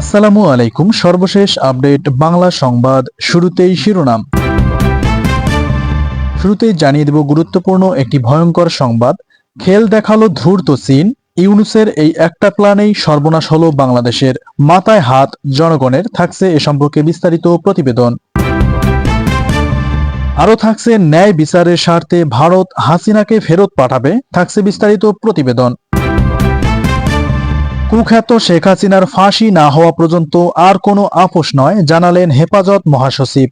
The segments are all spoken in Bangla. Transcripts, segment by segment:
আসসালামু আলাইকুম, সর্বশেষ আপডেট বাংলা সংবাদ শুরুতেই শিরোনাম। শুরুতেই জানিয়ে দেব গুরুত্বপূর্ণ একটি ভয়ঙ্কর সংবাদ। খেল দেখাল ধূর্ত চীন। ইউনুসের এই একটা প্ল্যানেই সর্বনাশ হলো বাংলাদেশের। মাথায় হাত জনগণের, থাকছে এ সম্পর্কে বিস্তারিত প্রতিবেদন। আরও থাকছে ন্যায় বিচারের স্বার্থে ভারত হাসিনাকে ফেরত পাঠাবে, থাকছে বিস্তারিত প্রতিবেদন। কুখ্যাত শেখ হাসিনার ফাঁসি না হওয়া পর্যন্ত আর কোনো আপোষ নয়, জানালেন হেফাজত মহাসচিব।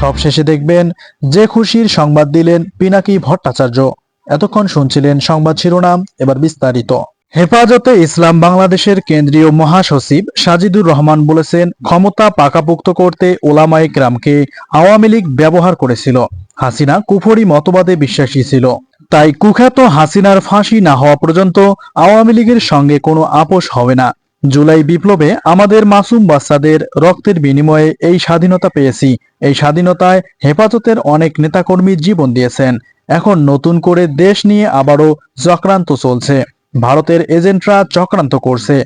সবশেষে দেখবেন, যে খুশির সংবাদ দিলেন পিনাকি ভট্টাচার্য। এতক্ষণ শুনছিলেন সংবাদ শিরোনাম, এবার বিস্তারিত। হেফাজতে ইসলাম বাংলাদেশের কেন্দ্রীয় মহাসচিব সাজিদুর রহমান বলেছেন, ক্ষমতা পাকাপোক্ত করতে ওলামাই গ্রামকে আওয়ামী লীগ ব্যবহার করেছিল। হাসিনা কুফরি মতবাদে বিশ্বাসী ছিল। তাই কুখ্যাত হাসিনার ফাঁসি না হওয়া পর্যন্ত আওয়ামী লীগের সঙ্গে কোনো আপোষ হবে না। জুলাই বিপ্লবে আমাদের মাসুম বাচ্চাদের রক্তের বিনিময়ে এই স্বাধীনতা পেয়েছি। এই স্বাধীনতায় হেফাজতের অনেক নেতাকর্মী জীবন দিয়েছেন। এখন নতুন করে দেশ নিয়ে আবারও চক্রান্ত চলছে। ভারতের এজেন্টরা চক্রান্ত করছে।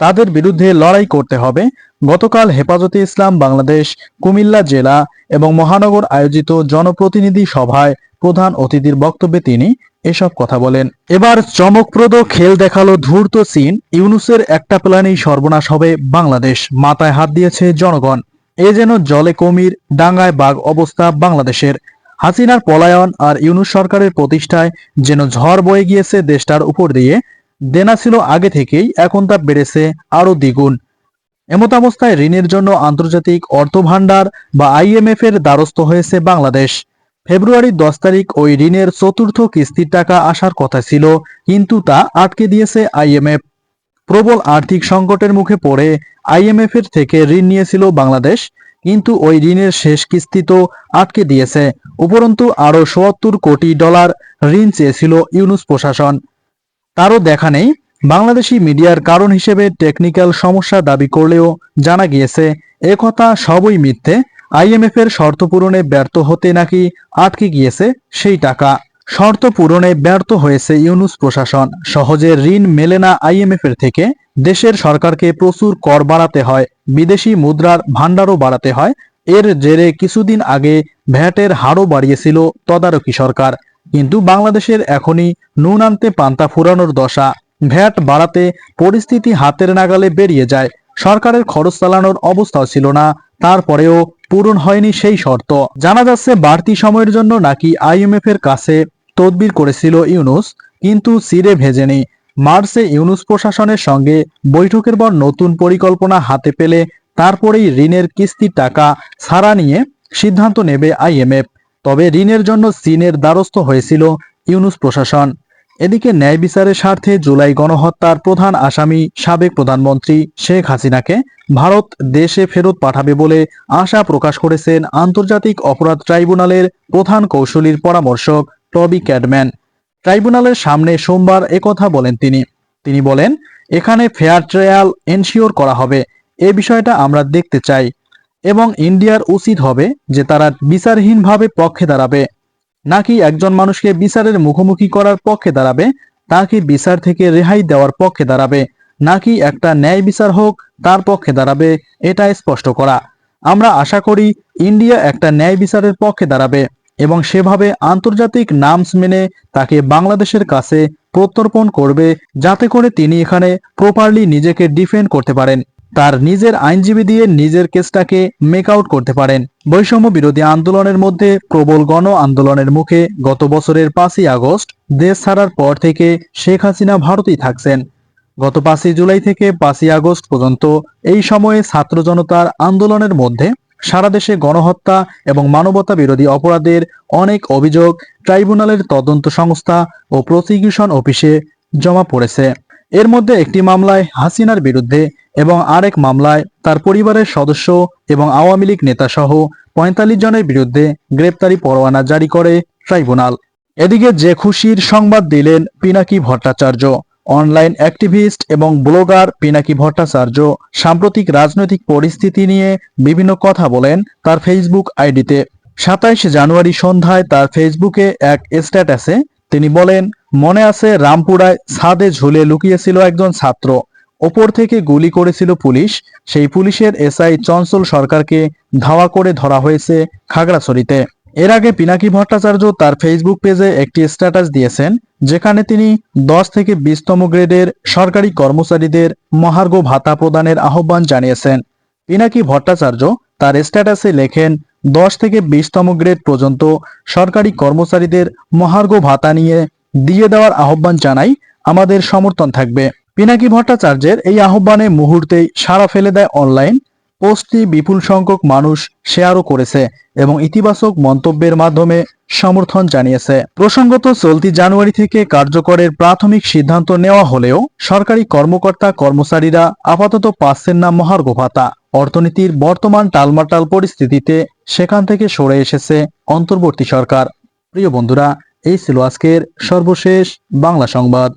তাদের বিরুদ্ধে লড়াই করতে হবে। গতকাল হেফাজতে ইসলাম বাংলাদেশ, কুমিল্লা জেলা এবং মহানগর আয়োজিত জনপ্রতিনিধি সভায় প্রধান অতিথির বক্তব্যে তিনি এসব কথা বলেন। এবার চমকপ্রদ খেল দেখাল ধূর্ত চীন। ইউনুসের একটা প্ল্যানেই সর্বনাশ হবে বাংলাদেশ। মাথায় হাত দিয়েছে জনগণ। এ যেন জলে কমির, ডাঙ্গায় বাঘ অবস্থা বাংলাদেশের। হাসিনার পলায়ন আর ইউনুস সরকারের প্রতিষ্ঠায় যেন ঝড় বয়ে গিয়েছে দেশটার উপর দিয়ে, দেনা ছিল আগে থেকেই, এখন তা বেড়েছে আরও দ্বিগুণ। এমতাবস্থায় ঋণের জন্য আন্তর্জাতিক অর্থ ভান্ডার বা আইএমএফ এর দ্বারস্থ হয়েছে বাংলাদেশ। ফেব্রুয়ারির দশ তারিখ ওই ঋণের চতুর্থ কিস্তির টাকা আসার কথা ছিল, কিন্তু তা আটকে দিয়েছে আইএমএফ প্রবল আর্থিক সংকটের মুখে পড়ে আইএমএফ এর থেকে ঋণ নিয়েছিল বাংলাদেশ, কিন্তু ওই ঋণের শেষ কিস্তি তো আটকে দিয়েছে। উপরন্তু আরও সোয়াত্তর কোটি ডলার ঋণ চেয়েছিল ইউনুস প্রশাসন। তারও দেখা নেই বাংলাদেশি মিডিয়ার কারণ হিসেবে টেকনিক্যাল সমস্যা দাবি করলেও জানা গিয়েছে, একথা সবই মিথ্যে। আইএমএফ এর শর্ত পূরণে ব্যর্থ হতে নাকি আটকে গিয়েছে সেই টাকা। শর্ত পূরণে ব্যর্থ হয়েছে ইউনুস প্রশাসন। সহজে ঋণ মেলে না আইএমএফ এর থেকে। দেশের সরকারকে প্রচুর কর বাড়াতে হয়, বিদেশি মুদ্রার ভাণ্ডারও বাড়াতে হয়। এর জেরে কিছুদিন আগে ভ্যাটের হারও বাড়িয়েছিল তদারকি সরকার। কিন্তু বাংলাদেশের এখনই নুন আনতে পান্তা ফুরানোর দশা। ভ্যাট বাড়াতে পরিস্থিতি হাতের নাগালে বেরিয়ে যায়। সরকারের খরচ চালানোর অবস্থাও ছিল না। তারপরেও পূরণ হয়নি সেই শর্ত। জানা যাচ্ছে, বাড়তি সময়ের জন্য নাকি আইএমএফ এর কাছে তদবির করেছিল ইউনুস, কিন্তু সিরে ভেজেনি। মার্চে ইউনুস প্রশাসনের সঙ্গে বৈঠকের পর নতুন পরিকল্পনা হাতে পেলে তারপরেই ঋণের কিস্তির টাকা ছাড়া নিয়ে সিদ্ধান্ত নেবে আইএমএফ। তবে ঋণের জন্য চীনের দ্বারস্থ হয়েছিল ইউনুস প্রশাসন। এদিকে ন্যায় বিচারের স্বার্থে জুলাই গণহত্যার প্রধান আসামি সাবেক প্রধানমন্ত্রী শেখ হাসিনাকে ভারত দেশে ফেরত পাঠাবে বলে আশা প্রকাশ করেছেন আন্তর্জাতিক অপরাধ ট্রাইব্যুনালের প্রধান কৌশলীর পরামর্শক টবি ক্যাডম্যান। ট্রাইব্যুনালের সামনে সোমবার একথা বলেন তিনি। তিনি বলেন, এখানে ফেয়ার ট্রায়াল এনশিওর করা হবে, এ বিষয়টা আমরা দেখতে চাই এবং ইন্ডিয়ার উচিত হবে যে তারা বিচারহীনভাবে পক্ষে দাঁড়াবে। নাকি একজন মানুষকে বিচারের মুখোমুখি করার পক্ষে দাঁড়াবে, তাকে বিচার থেকে রেহাই দেওয়ার পক্ষে দাঁড়াবে, নাকি একটা ন্যায় বিচার হোক, তার পক্ষে দাঁড়াবে এটা স্পষ্ট করা। আমরা আশা করি ইন্ডিয়া একটা ন্যায় বিচারের পক্ষে দাঁড়াবে এবং সেভাবে আন্তর্জাতিক নামস মেনে তাকে বাংলাদেশের কাছে প্রত্যর্পণ করবে, যাতে করে তিনি এখানে প্রপারলি নিজেকে ডিফেন্ড করতে পারেন। তার নিজের আইনজীবী দিয়ে নিজের কেসটাকে মেক আউট করতে পারেন। বৈষম্য বিরোধী আন্দোলনের মধ্যে প্রবল গণ আন্দোলনের মুখে গত বছরের পাঁচই আগস্ট দেশ ছাড়ার পর থেকে শেখ হাসিনা ভারতেই থাকছেন। গত পাঁচই জুলাই থেকে পাঁচই আগস্ট পর্যন্ত এই সময়ে ছাত্র জনতার আন্দোলনের মধ্যে সারা দেশে গণহত্যা এবং মানবতা বিরোধী অপরাধের অনেক অভিযোগ ট্রাইব্যুনালের তদন্ত সংস্থা ও প্রসিকিউশন অফিসে জমা পড়েছে। এর মধ্যে একটি মামলায় হাসিনার বিরুদ্ধে এবং আরেক মামলায় তার পরিবারের সদস্য এবং আওয়ামী লীগ নেতা সহ পঁয়তাল্লিশ জনের বিরুদ্ধে গ্রেপ্তারি পরোয়ানা জারি করে ট্রাইব্যুনাল। এদিকে যে খুশির সংবাদ দিলেন পিনাকি ভট্টাচার্য। অনলাইন অ্যাক্টিভিস্ট এবং ব্লগার পিনাকি ভট্টাচার্য সাম্প্রতিক রাজনৈতিক পরিস্থিতি নিয়ে বিভিন্ন কথা বলেন তার ফেসবুক আইডিতে। সাতাইশ জানুয়ারি সন্ধ্যায় তার ফেসবুকে এক স্ট্যাটাসে তিনি বলেন, মনে আছে রামপুরায় ছাদে ঝুলে লুকিয়েছিল একজন ছাত্র। ওপর থেকে গুলি করেছিল পুলিশ। সেই পুলিশের এসআই চঞ্চল সরকারকে ধাওয়া করে ধরা হয়েছে খাগড়াছড়িতে। এর আগে পিনাকি ভট্টাচার্য তার ফেসবুক পেজে একটি স্ট্যাটাস দিয়েছেন, যেখানে তিনি দশ থেকে বিশতম গ্রেডের সরকারি কর্মচারীদের মহার্ঘ ভাতা প্রদানের আহ্বান জানিয়েছেন। পিনাকি ভট্টাচার্য তার স্ট্যাটাসে লেখেন, দশ থেকে বিশতম গ্রেড পর্যন্ত সরকারি কর্মচারীদের মহার্ঘ ভাতা নিয়ে দিয়ে দেওয়ার আহ্বান জানাই আমাদের সমর্থন থাকবে। পিনাকি ভট্টাচার্যের এই আহ্বানে মুহূর্তেই সাড়া ফেলে দেয় অনলাইন পোস্টটি বিপুল সংখ্যক মানুষ শেয়ারও করেছে এবং ইতিবাচক মন্তব্যের মাধ্যমে সমর্থন জানিয়েছে। প্রসঙ্গত, চলতি জানুয়ারি থেকে কার্যকরের প্রাথমিক সিদ্ধান্ত নেওয়া হলেও সরকারি কর্মকর্তা কর্মচারীরা আপাতত পাচ্ছেন না মহার্ঘ ভাতা। অর্থনীতির বর্তমান টালমাটাল পরিস্থিতিতে সেখান থেকে সরে এসেছে অন্তর্বর্তী সরকার। প্রিয় বন্ধুরা, এই ছিল আজকের সর্বশেষ বাংলা সংবাদ।